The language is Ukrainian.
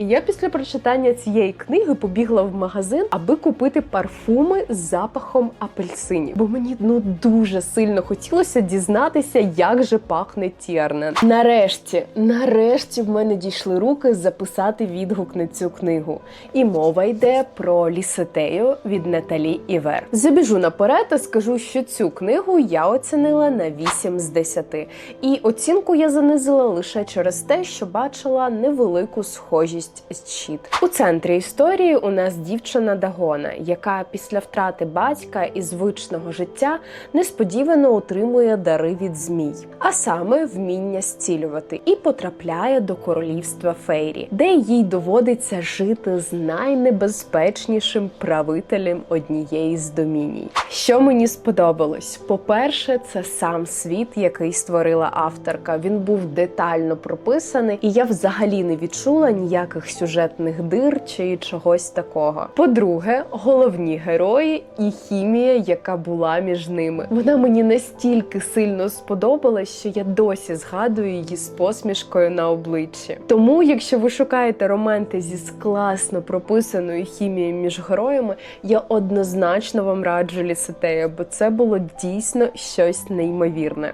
І я після прочитання цієї книги побігла в магазин, аби купити парфуми з запахом апельсинів. Бо мені ну дуже сильно хотілося дізнатися, як же пахне Тiernen. Нарешті, нарешті в мене дійшли руки записати відгук на цю книгу. І мова йде про Лісетею від Наталі Івер. Забіжу наперед і скажу, що цю книгу я оцінила на 8 з 10. І оцінку я занизила лише через те, що бачила невелику схожість з Чіт. У центрі історії у нас дівчина Дагона, яка після втрати батька і звичного життя несподівано отримує дари від змій, а саме вміння зцілювати, і потрапляє до королівства Фейрі, де їй доводиться жити з найнебезпечнішим правителем однієї з доміній. Що мені сподобалось? По-перше, це сам світ, який створила авторка. Він був детально прописаний, і я взагалі не відчула ніяких сюжетних дир чи чогось такого. По-друге, головні герої і хімія, яка була між ними. Вона мені настільки сильно сподобалась, що я досі згадую її з посмішкою на обличчі. Тому, якщо ви шукаєте романтизі з класно прописаною хімією між героями, я однозначно вам раджу лісетею, бо це було дійсно щось неймовірне.